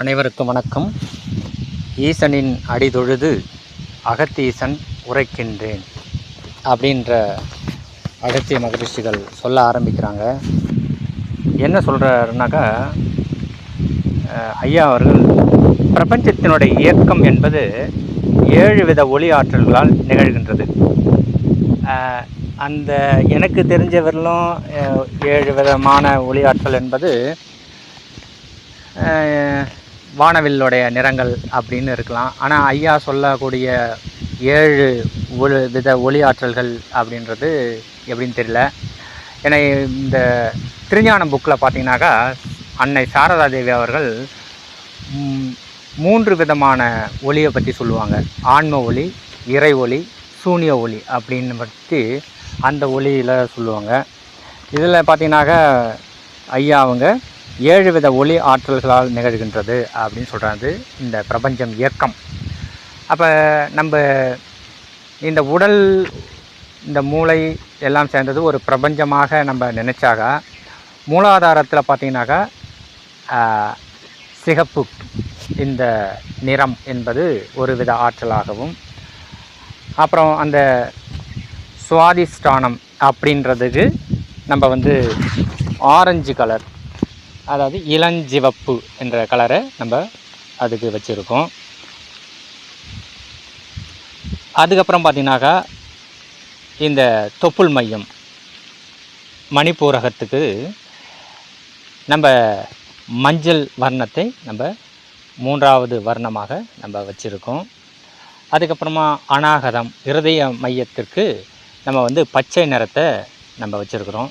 அனைவருக்கும் வணக்கம். ஈசனின் அடிதொழுது அகத்தீசன் உரைக்கின்றேன் அப்படின்ற அகத்திய மகரிஷிகள் சொல்ல ஆரம்பிக்கிறாங்க. என்ன சொல்கிறாருனாக்கா ஐயா அவர்கள் பிரபஞ்சத்தினுடைய இயக்கம் என்பது ஏழு வித ஒளி ஆற்றல்களால் நிகழ்கின்றது. அந்த எனக்கு தெரிஞ்சவரிலும் ஏழு விதமான ஒளி ஆற்றல் என்பது வானவில்லுடைய நிறங்கள் அப்படின்னு இருக்கலாம். ஆனால் ஐயா சொல்லக்கூடிய ஏழு ஒளி வித ஒளி ஆற்றல்கள் அப்படின்றது எப்படின்னு தெரியல. ஏன்னா இந்த திருஞானம் புக்கில் பார்த்தீங்கன்னாக்கா அன்னை சாரதா தேவி அவர்கள் மூன்று விதமான ஒளியை பற்றி சொல்லுவாங்க. ஆன்ம ஒளி இறை ஒளி சூனிய ஒளி அப்படின்னு பற்றி அந்த ஒளியில் சொல்லுவாங்க. இதில் பார்த்தீங்கன்னாக்கா ஐயா அவங்க ஏழு வித ஒளி ஆற்றல்களால் நிகழ்கின்றது அப்படின்னு சொல்கிறாங்க இந்த பிரபஞ்சம் இயக்கம். அப்போ நம்ம இந்த உடல் இந்த மூளை எல்லாம் சேர்ந்தது ஒரு பிரபஞ்சமாக நம்ம நினச்சாக்கா மூலாதாரத்தில் பார்த்திங்கனாக்கா சிகப்பு இந்த நிறம் என்பது ஒரு வித ஆற்றலாகவும் அப்புறம் அந்த சுவாதிஷ்டானம் அப்படின்றதுக்கு நம்ம வந்து ஆரஞ்சு கலர் அதாவது இளஞ்சிவப்பு என்ற கலரை நம்ம அதுக்கு வச்சுருக்கோம். அதுக்கப்புறம் பார்த்திங்கனாக்கா இந்த தொப்புள் மையம் மணிப்பூரகத்துக்கு நம்ம மஞ்சள் வர்ணத்தை நம்ம மூன்றாவது வர்ணமாக நம்ம வச்சுருக்கோம். அதுக்கப்புறமா அநாகதம் இருதய மையத்திற்கு நம்ம வந்து பச்சை நிறத்தை நம்ம வச்சுருக்குறோம்.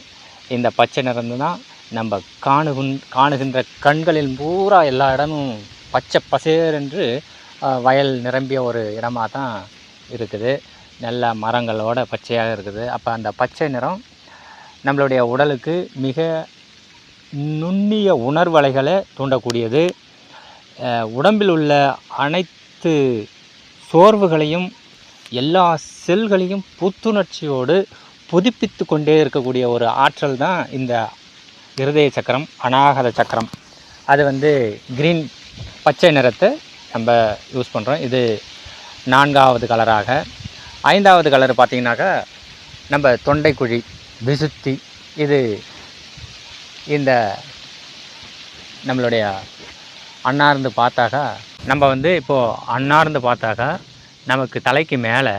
இந்த பச்சை நிறம் தான் நம்ம காணுகின் காணுகின்ற கண்களில் பூரா எல்லா இடமும் பச்சை பசேர் என்று வயல் நிரம்பிய ஒரு இடமாக தான் இருக்குது. நல்ல மரங்களோட பச்சையாக இருக்குது. அப்போ அந்த பச்சை நிறம் நம்மளுடைய உடலுக்கு மிக நுண்ணிய உணர்வலைகளை தூண்டக்கூடியது. உடம்பில் உள்ள அனைத்து சோர்வுகளையும் எல்லா செல்களையும் புத்துணர்ச்சியோடு புதுப்பித்து கொண்டே இருக்கக்கூடிய ஒரு ஆற்றல் தான் இந்த இருதய சக்கரம் அநாகத சக்கரம். அது வந்து க்ரீன் பச்சை நிறத்தை நம்ம யூஸ் பண்ணுறோம் இது நான்காவது கலராக ஐந்தாவது கலர் பார்த்திங்கனாக்கா நம்ம தொண்டைக்குழி விசுத்தி இது இந்த நம்மளுடைய அன்னார்ந்து பார்த்தாக்கா நம்ம வந்து இப்போது அன்னார்ந்து பார்த்தாக்கா நமக்கு தலைக்கு மேலே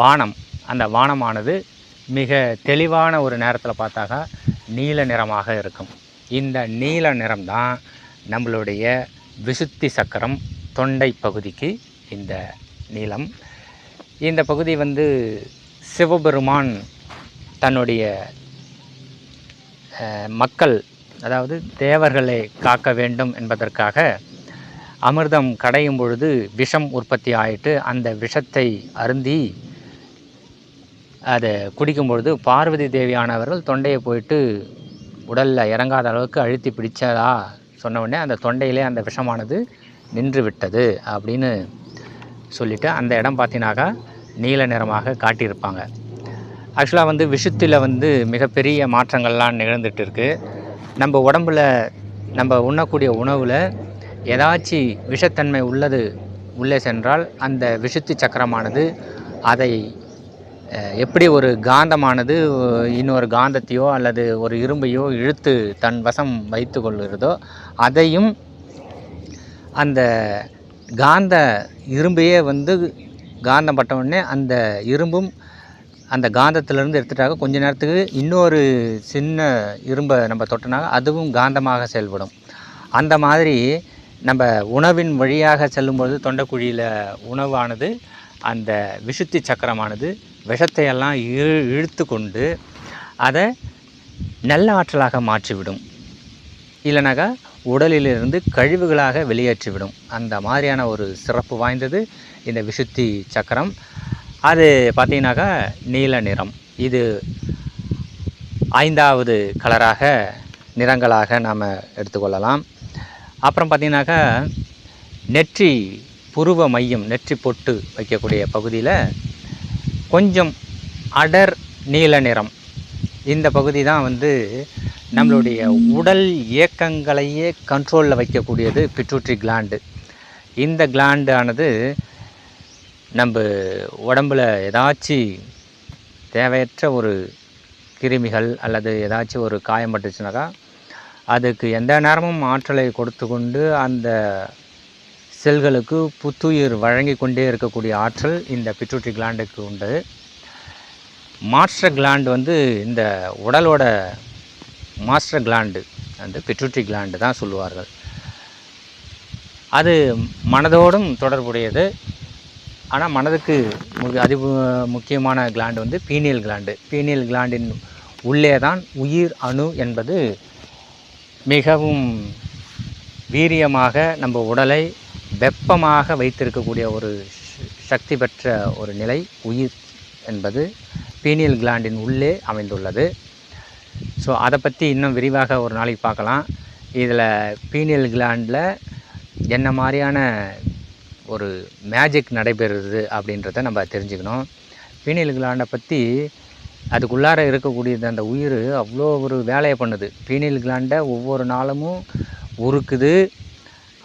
வானம். அந்த வானமானது மிக தெளிவான ஒரு நேரத்தில் பார்த்தாக்கா நீல நிறமாக இருக்கும். இந்த நீல நிறம் தான் நம்மளுடைய விசுத்தி சக்கரம் தொண்டை பகுதிக்கு இந்த நீளம். இந்த பகுதி வந்து சிவபெருமான் தன்னுடைய மக்கள் அதாவது தேவர்களை காக்க வேண்டும் என்பதற்காக அமிர்தம் கடையும் பொழுது விஷம் உற்பத்தி ஆயிட்டு அந்த விஷத்தை அருந்தி அதை குடிக்கும் பொழுது பார்வதி தேவியானவர்கள் தொண்டையை போயிட்டு உடலில் இறங்காத அளவுக்கு அழுத்தி பிடிச்சதா சொன்ன உடனே அந்த தொண்டையிலே அந்த விஷமானது நின்று விட்டது அப்படின்னு சொல்லிவிட்டு அந்த இடம் பார்த்தீங்கன்னாக்கா நீல நிறமாக காட்டியிருப்பாங்க. ஆக்சுவலாக வந்து விஷத்தில் வந்து மிகப்பெரிய மாற்றங்கள்லாம் நிகழ்ந்துட்டு இருக்கு நம்ம உடம்புல நம்ம உண்ணக்கூடிய உணவில் ஏதாச்சும் விஷத்தன்மை உள்ளது உள்ளே சென்றால் அந்த விஷத்து சக்கரமானது அதை எப்படி ஒரு காந்தமானது இன்னொரு காந்தத்தையோ அல்லது ஒரு இரும்பையோ இழுத்து தன் வசம் வைத்து கொள்கிறதோ அதையும் அந்த காந்த இரும்பையே வந்து காந்தம் பட்டவுடனே அந்த இரும்பும் அந்த காந்தத்திலேருந்து எடுத்துட்டாக்க கொஞ்ச நேரத்துக்கு இன்னொரு சின்ன இரும்பை நம்ம தொட்டனாக்க அதுவும் காந்தமாக செயல்படும். அந்த மாதிரி நம்ம உணவின் வழியாக செல்லும்பொழுது தொண்டைக்குழியில் உணவானது அந்த விசுத்தி சக்கரமானது விஷத்தையெல்லாம் இழு இழுத்து கொண்டு அதை நல்ல ஆற்றலாக மாற்றிவிடும். இல்லைனாக்கா உடலிலிருந்து கழிவுகளாக வெளியேற்றிவிடும். அந்த மாதிரியான ஒரு சிறப்பு வாய்ந்தது இந்த விசுத்தி சக்கரம். அது பார்த்திங்கனாக்கா நீல நிறம். இது ஐந்தாவது கலராக நிறங்களாக நாம் எடுத்துக்கொள்ளலாம். அப்புறம் பார்த்திங்கனாக்கா நெற்றி புருவ மையம் நெற்றி பொட்டு வைக்கக்கூடிய பகுதியில் கொஞ்சம் அடர் நீல நிறம். இந்த பகுதி தான் வந்து நம்மளுடைய உடல் இயக்கங்களையே கண்ட்ரோலில் வைக்கக்கூடியது பிட்ரூட்ரி கிளாண்டு இந்த கிளாண்டு ஆனது நம்ம உடம்பில் ஏதாச்சும் தேவையற்ற ஒரு கிருமிகள் அல்லது ஏதாச்சும் ஒரு காயம் பட்டுச்சுனாக்கா அதுக்கு எந்த நேரமும் ஆற்றலை கொடுத்து கொண்டு அந்த செல்களுக்கு புத்துயிர் வழங்கி கொண்டே இருக்கக்கூடிய ஆற்றல் இந்த பிட்ரூட்ரி கிளாண்டுக்கு உண்டு. மாஸ்டர் கிளாண்டு வந்து இந்த உடலோட மாஸ்டர் கிளாண்டு அந்த பிட்ரூட்ரி கிளாண்டு தான் சொல்லுவார்கள். அது மனதோடும் தொடர்புடையது. ஆனால் மனதுக்கு அதி முக்கியமான கிளாண்டு வந்து பீனியல் கிளாண்டு பீனியல் கிளாண்டின் உள்ளே தான் உயிர் அணு என்பது மிகவும் வீரியமாக நம்ம உடலை வெப்பமாக வைத்திருக்கக்கூடிய ஒரு சக்தி பெற்ற ஒரு நிலை உயிர் என்பது பீனியல் கிளாண்டின் உள்ளே அமைந்துள்ளது. ஸோ அதை பற்றி இன்னும் விரிவாக ஒரு நாளைக்கு பார்க்கலாம். இதில் பீனியல் கிளாண்டில் என்ன மாதிரியான ஒரு மேஜிக் நடைபெறுது அப்படின்றத நம்ம தெரிஞ்சுக்கணும். பீனியல் கிளாண்டை பற்றி அதுக்குள்ளார இருக்கக்கூடியது அந்த உயிர் அவ்வளோ ஒரு வேலையை பண்ணுது. பீனியல் கிளாண்டை ஒவ்வொரு நாளும் உருக்குது.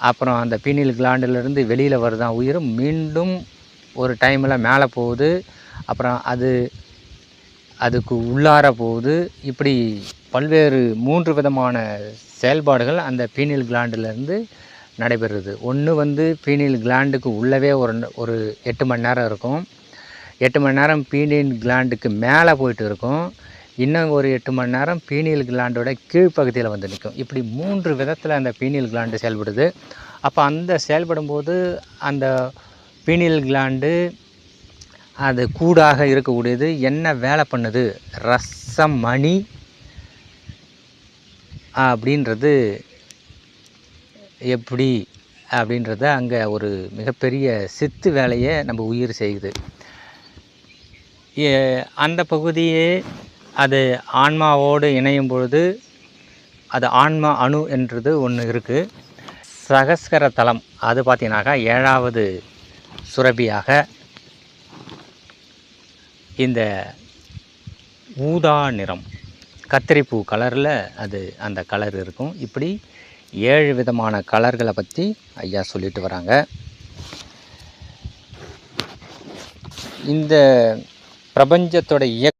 அப்புறம் அந்த பீனியல் கிளாண்டிலிருந்து வெளியில் வருதான் உயிர் மீண்டும் ஒரு டைமில் மேலே போகுது. அப்புறம் அது அதுக்கு உள்ளார போகுது. இப்படி பல்வேறு மூன்று விதமான செயல்பாடுகள் அந்த பீனியல் கிளாண்டிலேருந்து நடைபெறுது. ஒன்று வந்து பீனியல் கிளாண்டுக்கு உள்ளவே ஒரு ஒரு எட்டு மணி நேரம் இருக்கும். எட்டு மணி நேரம் பீனியல் கிளாண்டுக்கு மேலே போயிட்டு இருக்கும். இன்னும் ஒரு எட்டு மணி நேரம் பீனியல் கிளாண்டோட கீழ்ப்பகுதியில் வந்து நிற்கும் இப்படி மூன்று விதத்தில் அந்த பீனியல் கிளாண்டு செயல்படுது. அப்போ அந்த செயல்படும் போது அந்த பீனியல் கிளாண்டு அது கூடாக இருக்கக்கூடியது. என்ன வேலை பண்ணுது? ரசம் மணி அப்படின்றது எப்படி அப்படின்றத அங்கே ஒரு மிகப்பெரிய சித்து வேலையை நம்ம உயிர் செய்யுது. ஏ- அந்த பகுதியே அது ஆன்மாவோடு இணையும் பொழுது அது ஆன்மா அணு என்றது ஒன்று இருக்குது சகஸ்கர தலம் அது பார்த்தீங்கன்னாக்கா ஏழாவது சுரபியாக இந்த ஊதா நிறம் கத்திரிப்பூ கலரில் அது அந்த கலர் இருக்கும். இப்படி ஏழு விதமான கலர்களை பற்றி ஐயா சொல்லிட்டு வராங்க. இந்த பிரபஞ்சத்தோட இயக்க